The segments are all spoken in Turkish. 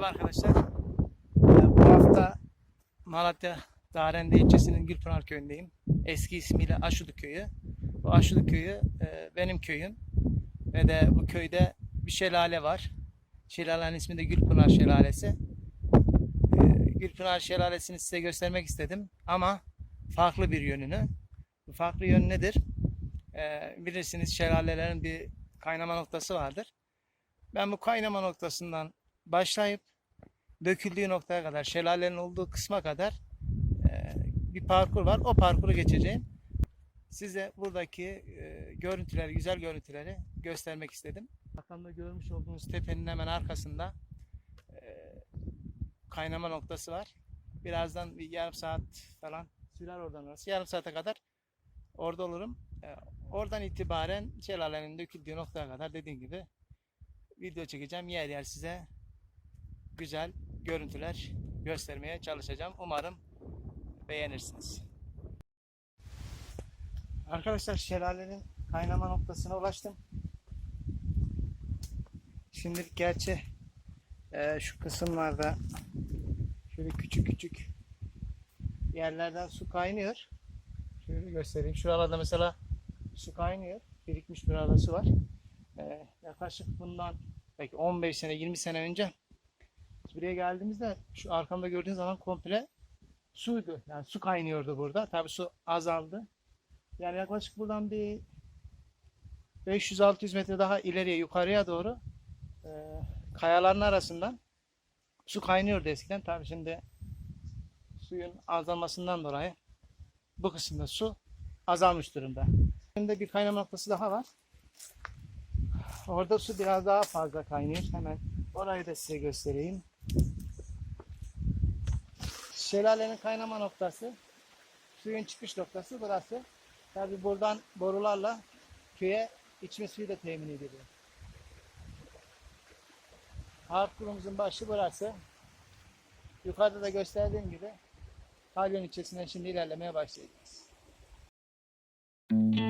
Merhaba arkadaşlar. Bu hafta Malatya Darende ilçesinin Gülpınar köyündeyim. Eski ismiyle Aşudu köyü. Bu Aşudu köyü e, benim köyüm. Ve de bu köyde bir şelale var. Şelalenin ismi de Gülpınar Şelalesi. Ee, Gülpınar Şelalesi'ni size göstermek istedim ama farklı bir yönünü. Bu farklı yön nedir? Ee, Bilirsiniz şelalelerin bir kaynama noktası vardır. Ben bu kaynama noktasından başlayıp döküldüğü noktaya kadar, şelalenin olduğu kısma kadar e, bir parkur var. O parkuru geçeceğim. Size buradaki e, görüntüleri, güzel görüntüleri göstermek istedim. Arkamda görmüş olduğunuz tepenin hemen arkasında e, kaynama noktası var. Birazdan bir yarım saat falan sürer oradan orası. Yarım saate kadar orada olurum. E, oradan itibaren şelalenin döküldüğü noktaya kadar dediğim gibi video çekeceğim. Yer yer size güzel görüntüler göstermeye çalışacağım. Umarım beğenirsiniz. Arkadaşlar şelalenin kaynama noktasına ulaştım. Şimdilik gerçi e, şu kısımlarda şöyle küçük küçük yerlerden su kaynıyor. Şöyle göstereyim. Şuralarda mesela su kaynıyor. Birikmiş bir su var. E, yaklaşık bundan belki 15 sene 20 sene önce buraya geldiğimizde şu arkamda gördüğünüz zaman komple suydu. Yani su kaynıyordu burada. Tabii su azaldı. Yani yaklaşık buradan bir 500-600 metre daha ileriye yukarıya doğru e, kayaların arasından su kaynıyordu eskiden. Tabii şimdi suyun azalmasından dolayı bu kısımda su azalmış durumda. Şimdi bir kaynama noktası daha var. Orada su biraz daha fazla kaynıyor. Hemen orayı da size göstereyim. Şelalenin kaynama noktası, suyun çıkış noktası burası. Tabi buradan borularla köye içme suyu da temin ediliyor. Harpurumuzun başı burası. Yukarıda da gösterdiğim gibi Kalyon ilçesinden şimdi ilerlemeye başlayacağız. You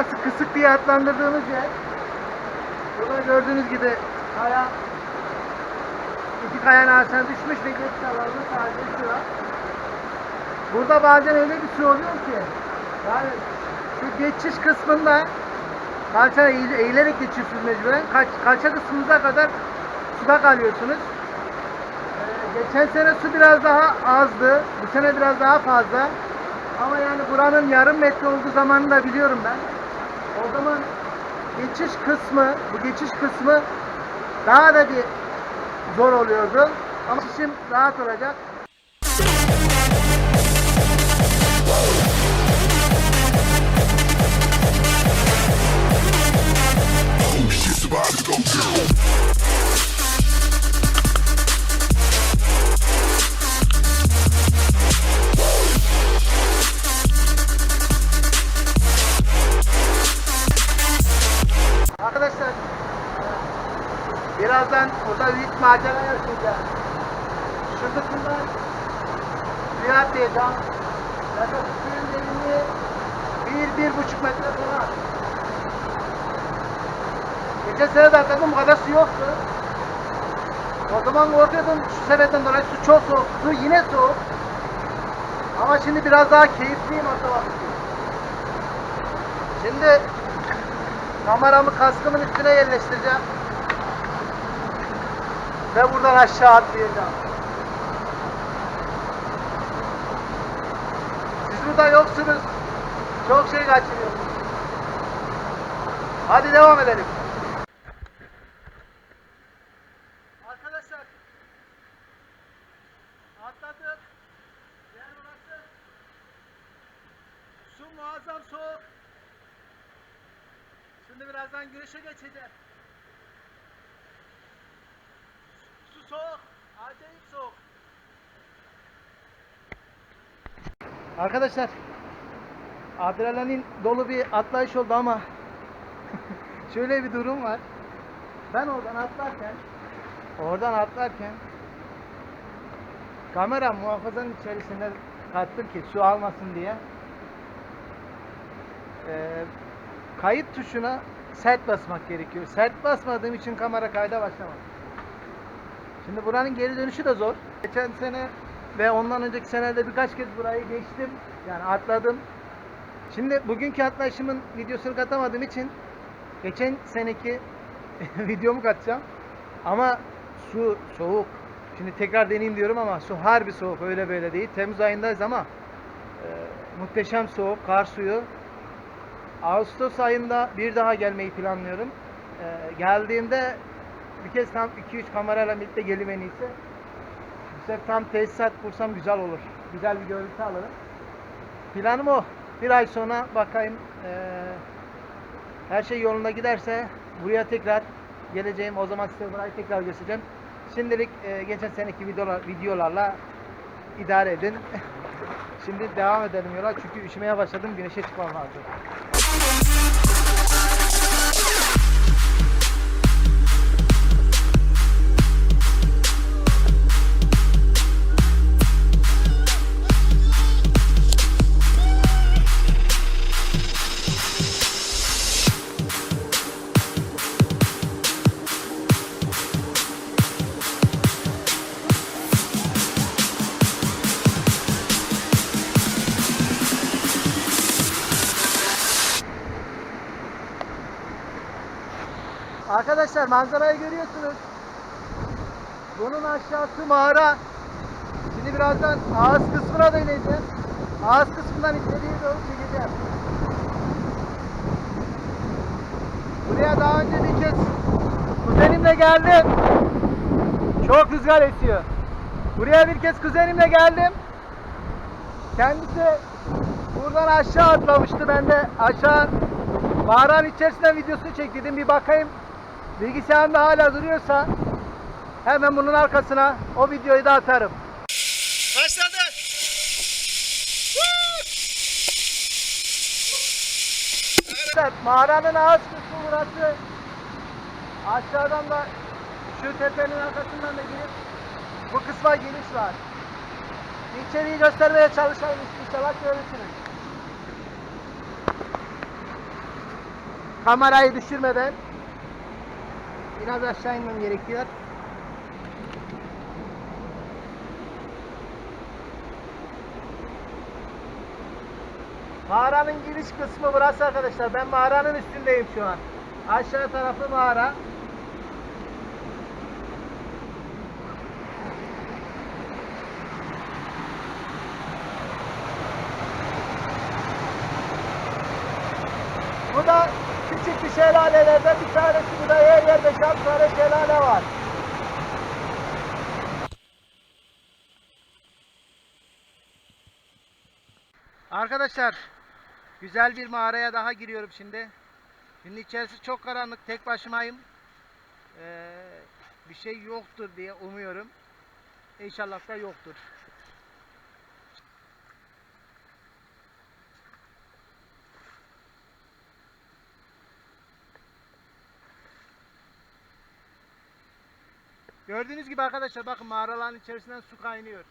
burası kısık diye adlandırdığımız yer. Burada gördüğünüz gibi kaya iki kayanın arasına düşmüş ve geçiş alanında sadece şu. Burada bazen öyle bir su oluyor ki yani şu geçiş kısmında Kalça eğil- eğilerek geçiyorsunuz mecburen. Kaç, kalça kısmınıza kadar suda kalıyorsunuz. Ee, geçen sene su biraz daha azdı. Bu sene biraz daha fazla. Ama yani buranın yarım metre olduğu zamanını da biliyorum ben. O zaman geçiş kısmı, bu geçiş kısmı daha da bir zor oluyordu. Ama işim rahat olacak. Arkadaşlar birazdan burada büyük macera yaşayacağız. Şu kısımdan suya atlayacağım. Yaklaşık suyun derinliği bir, bir buçuk metre falan. Geçen sene de atladım bu kadar su yoktu. O zaman korkuyordum şu sebepten dolayı su çok soğuk. Su yine soğuk. Ama şimdi biraz daha keyifliyim atlamak için. Şimdi Kameramı kaskımın üstüne yerleştireceğim. Ve buradan aşağı atlayacağım. Siz burada yoksunuz. Çok şey kaçırıyorsunuz. Hadi devam edelim. Arkadaşlar atladım. Yer burası. Su muazzam soğuk. Şimdi güneşe geçeceğim. Su soğuk. Acayip soğuk. Arkadaşlar adrenalin dolu bir atlayış oldu ama şöyle bir durum var. Ben oradan atlarken oradan atlarken kamera muhafazanın içerisinde kattım ki su almasın diye. Ee, kayıt tuşuna sert basmak gerekiyor. Sert basmadığım için kamera kayda başlamadı. Şimdi buranın geri dönüşü de zor. Geçen sene ve ondan önceki senelerde birkaç kez burayı geçtim. Yani atladım. Şimdi bugünkü atlayışımın videosunu katamadığım için geçen seneki videomu katacağım. Ama su soğuk. Şimdi tekrar deneyeyim diyorum ama su harbi soğuk. Öyle böyle değil. Temmuz ayındayız ama e, muhteşem soğuk. Kar suyu. Ağustos ayında bir daha gelmeyi planlıyorum. Ee, geldiğimde bir kez tam 2-3 kamerayla birlikte gelim en iyisi. Bu sefer tam tesisat kursam güzel olur. Güzel bir görüntü alırım. Planım o. Bir ay sonra bakayım ee, her şey yolunda giderse buraya tekrar geleceğim. O zaman size burayı tekrar göstereceğim. Şimdilik ee, geçen seneki videolar, videolarla idare edin. Şimdi devam edelim yola çünkü üşümeye başladım. Güneşe çıkmam lazım. Arkadaşlar manzarayı görüyorsunuz. Bunun aşağısı mağara. Şimdi birazdan ağız kısmına da ineceğim. Ağız kısmından içeriye doğru çekeceğim. Buraya daha önce bir kez kuzenimle geldim. Çok rüzgar esiyor. Buraya bir kez kuzenimle geldim. Kendisi buradan aşağı atlamıştı. Ben de aşağı mağaranın içerisinden videosunu çektim. Bir bakayım bilgisayarımda hala duruyorsa hemen bunun arkasına o videoyu da atarım. Başladı. Evet, mağaranın ağız kısmı burası. Aşağıdan da şu tepenin arkasından da girip bu kısma giriş var. İçeriği göstermeye çalışayım inşallah görürsünüz. Kamerayı düşürmeden biraz aşağı inmem gerekiyor. Mağaranın giriş kısmı burası arkadaşlar. Ben mağaranın üstündeyim şu an. Aşağı tarafı mağara. Bu da küçük bir şelalelerden bir tanesi. Bu da şap tane şelale var. Arkadaşlar güzel bir mağaraya daha giriyorum şimdi. Şimdi içerisi çok karanlık. Tek başımayım. Ee, bir şey yoktur diye umuyorum. İnşallah da yoktur. Gördüğünüz gibi arkadaşlar bakın mağaraların içerisinden su kaynıyor.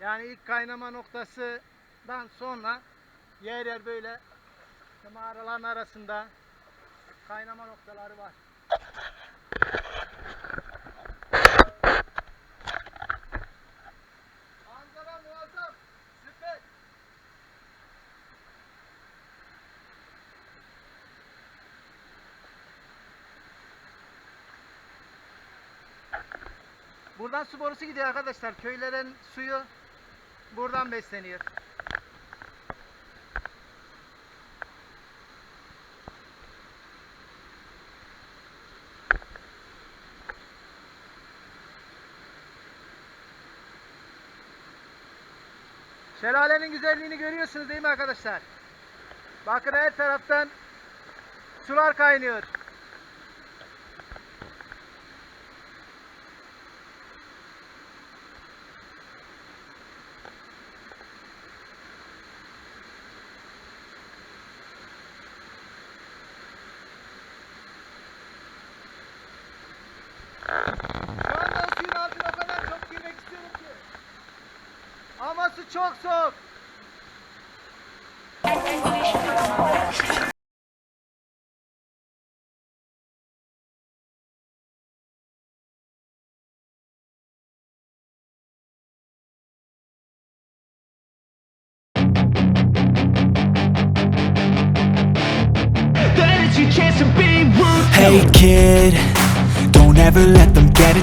Yani ilk kaynama noktasından sonra yer yer böyle mağaraların arasında kaynama noktaları var. Buradan su borusu gidiyor arkadaşlar. Köylerin suyu buradan besleniyor. Şelalenin güzelliğini görüyorsunuz değil mi arkadaşlar? Bakın her taraftan sular kaynıyor. Şu anda suyun altına kadar çok girmek istiyorum ki. Ama su çok soğuk.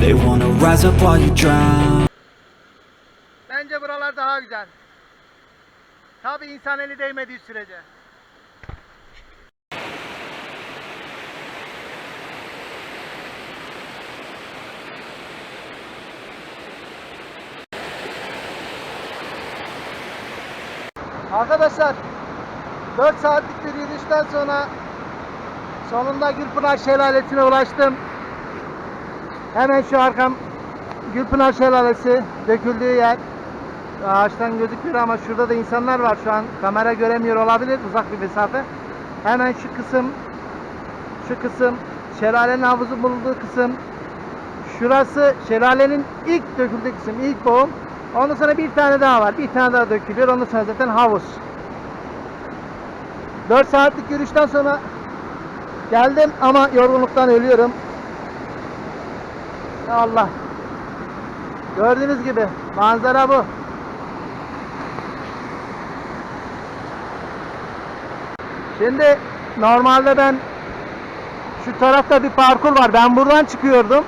They wanna rise up while you drown Bence buralar daha güzel. Tabi insan eli değmediği sürece. Arkadaşlar 4 saatlik bir yürüyüşten sonra sonunda Gülpınar Şelalesi'ne ulaştım. Hemen şu arkam Gülpınar Şelalesi döküldüğü yer. Ağaçtan gözüküyor ama şurada da insanlar var şu an. Kamera göremiyor olabilir uzak bir mesafe. Hemen şu kısım şu kısım şelalenin havuzu bulunduğu kısım şurası şelalenin ilk döküldüğü kısım ilk boğum. Ondan sonra bir tane daha var. Bir tane daha dökülüyor. Ondan sonra zaten havuz. 4 saatlik yürüyüşten sonra geldim ama yorgunluktan ölüyorum. Allah. Gördüğünüz gibi manzara bu. Şimdi normalde ben şu tarafta bir parkur var. Ben buradan çıkıyordum.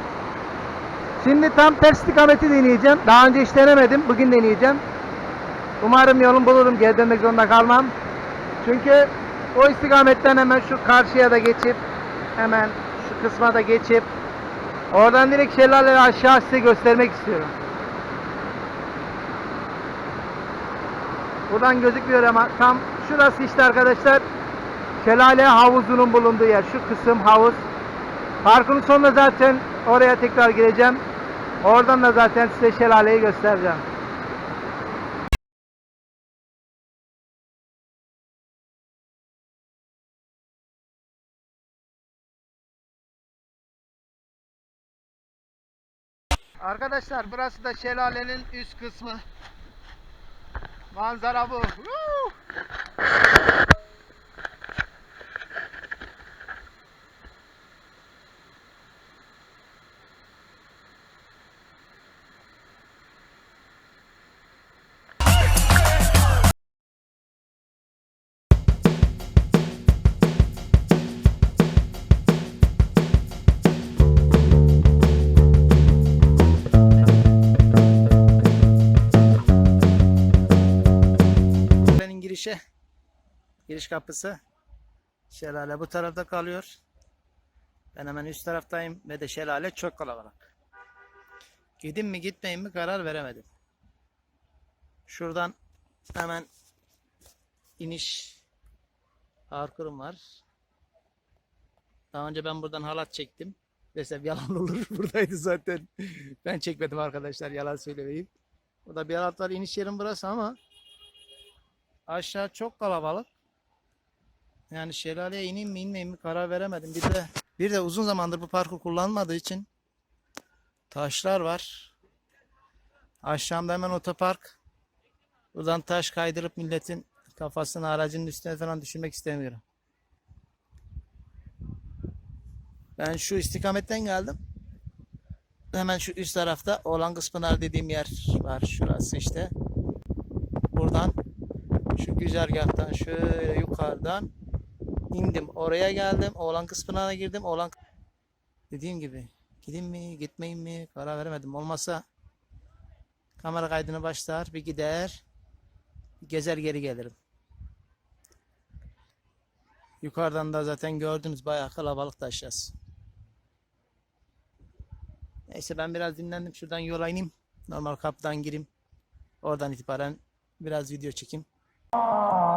Şimdi tam ters istikameti deneyeceğim. Daha önce hiç denemedim. Bugün deneyeceğim. Umarım yolun bulurum. Geri dönmek zorunda kalmam. Çünkü o istikametten hemen şu karşıya da geçip hemen şu kısma da geçip Oradan direkt şelaleyi aşağı size göstermek istiyorum. Buradan gözükmüyor ama tam şurası işte arkadaşlar. Şelale havuzunun bulunduğu yer. Şu kısım havuz. Parkın sonunda zaten oraya tekrar gireceğim. Oradan da zaten size şelaleyi göstereceğim. Arkadaşlar burası da şelalenin üst kısmı. Manzara bu. Woo! Girişi, giriş kapısı. Şelale bu tarafta kalıyor. Ben hemen üst taraftayım ve de şelale çok kalabalık. Gidin mi gitmeyin mi karar veremedim. Şuradan hemen iniş parkurum var. Daha önce ben buradan halat çektim. Desem yalan olur. Buradaydı zaten. Ben çekmedim arkadaşlar yalan söylemeyeyim. Burada bir halat var iniş yerim burası ama aşağı çok kalabalık. Yani şelaleye ineyim mi inmeyeyim mi karar veremedim. Bir de bir de uzun zamandır bu parkur kullanmadığı için taşlar var. Aşağımda hemen otopark. Buradan taş kaydırıp milletin kafasını aracının üstüne falan düşürmek istemiyorum. Ben şu istikametten geldim. Hemen şu üst tarafta Oğlan Kıspınar dediğim yer var. Şurası işte. Şu güzergahtan şöyle yukarıdan indim. Oraya geldim. Oğlan Kıspınar'a girdim. Oğlan dediğim gibi gideyim mi gitmeyeyim mi karar veremedim. Olmasa kamera kaydını başlar bir gider gezer geri gelirim. Yukarıdan da zaten gördünüz bayağı kalabalık da aşağısı. Neyse ben biraz dinlendim. Şuradan yola ineyim. Normal kapıdan gireyim. Oradan itibaren biraz video çekeyim. Oh.